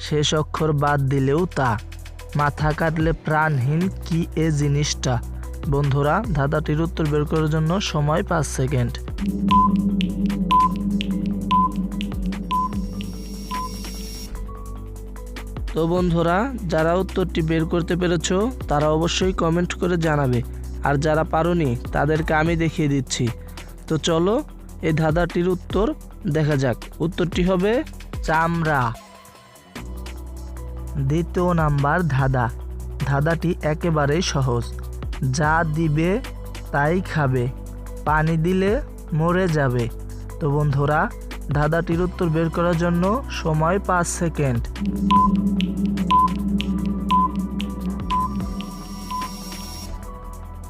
শেষ অক্ষর বাদ দিলেও তা। মাথা কাটলে প্রাণহীন কি এ জিনিসটা? বন্ধুরা, ধাঁধাটির উত্তর বের করার জন্য সময় পাঁচ সেকেন্ড। তো বন্ধুরা, যারা উত্তরটি বের করতে পেরেছ, তারা অবশ্যই কমেন্ট করে জানাবে। আর যারা পারোনি, তাদেরকে আমি দেখিয়ে দিচ্ছি। তো চলো, এই ধাঁধাটির উত্তর দেখা যাক। উত্তরটি হবে চামড়া। দ্বিতীয় নাম্বার ধাঁধা। ধাঁধাটি একেবারেই সহজ। যা দিবে তাই খাবে। পানি দিলে মরে যাবে। তো বন্ধুরা, ধাঁধাটির উত্তর বের করার জন্য সময় পাঁচ সেকেন্ড।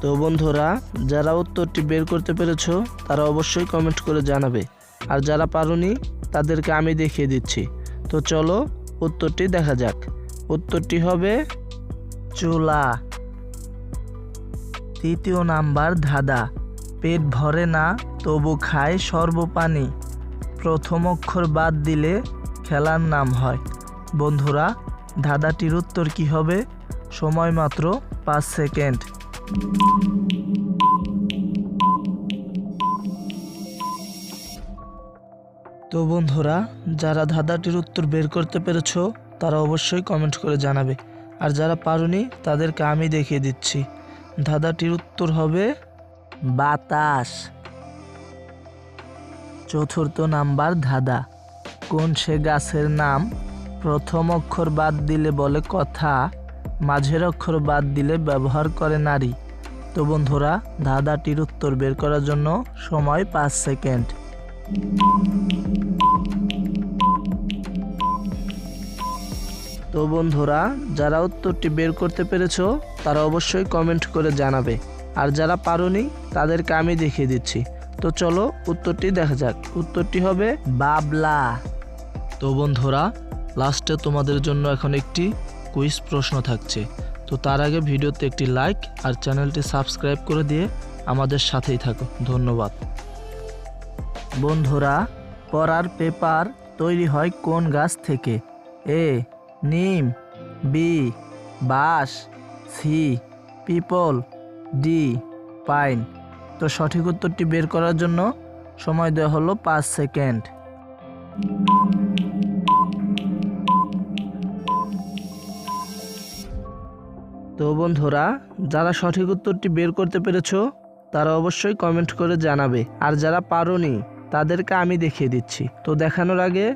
তো বন্ধুরা, যারা উত্তরটি বের করতে পেরেছ, তারা অবশ্যই কমেন্ট করে জানাবে। আর যারা পারোনি, তাদেরকে আমি দেখিয়ে দিচ্ছি। তো চলো উত্তরটি দেখা যাক। উত্তরটি হবে চুলা। তৃতীয় নাম্বার ধাঁধা। পেট ভরে না, তবু খায় সর্বপানি। প্রথম অক্ষর বাদ দিলে খেলার নাম হয়। বন্ধুরা, ধাঁধাটির উত্তর কি হবে? সময় মাত্র পাঁচ সেকেন্ড। তো বন্ধুরা, যারা ধাঁধাটির উত্তর বের করতে পেরেছ, তারা অবশ্যই কমেন্ট করে জানাবে। আর যারা পারোনি, তাদেরকে আমি দেখিয়ে দিচ্ছি। ধাঁধাটির উত্তর হবে বাতাস। চতুর্থ নাম্বার ধাঁধা। কোন সে গাছের নাম? প্রথম অক্ষর বাদ দিলে বলে কথা, মাঝের অক্ষর বাদ দিলে ব্যবহার করে নারী। তো বন্ধুরা, ধাঁধাটির উত্তর বের করার জন্য সময় পাঁচ সেকেন্ড। তো বন্ধুরা, যারা উত্তরটি বের করতে পেরেছ, তারা অবশ্যই কমেন্ট করে জানাবে। আর যারা পারোনি, তাদেরকে আমি দেখিয়ে দিচ্ছি। তো চলো, উত্তরটি দেখা যাক। উত্তরটি হবে বাবলা। তো বন্ধুরা লাস্টে তোমাদের জন্য এখন একটি কুইজ প্রশ্ন থাকছে। তো তার আগে ভিডিওতে একটি লাইক আর চ্যানেলটি সাবস্ক্রাইব করে দিয়ে আমাদের সাথেই থাকো। ধন্যবাদ। বন্ধুরা, পড়ার পেপার তৈরি হয় কোন গাছ থেকে? এ নিম, বি, বাঁশ, সি, পিপল, ডি, পাইন। তো সঠিক উত্তরটি বের করার জন্য সময় দেওয়া হলো পাঁচ সেকেন্ড। তো বন্ধুরা, যারা সঠিক উত্তরটি বের করতে পেরেছ, তারা অবশ্যই কমেন্ট করে জানাবে। আর যারা পারোনি, তাদেরকে আমি দেখিয়ে দিচ্ছি। তো দেখানোর আগে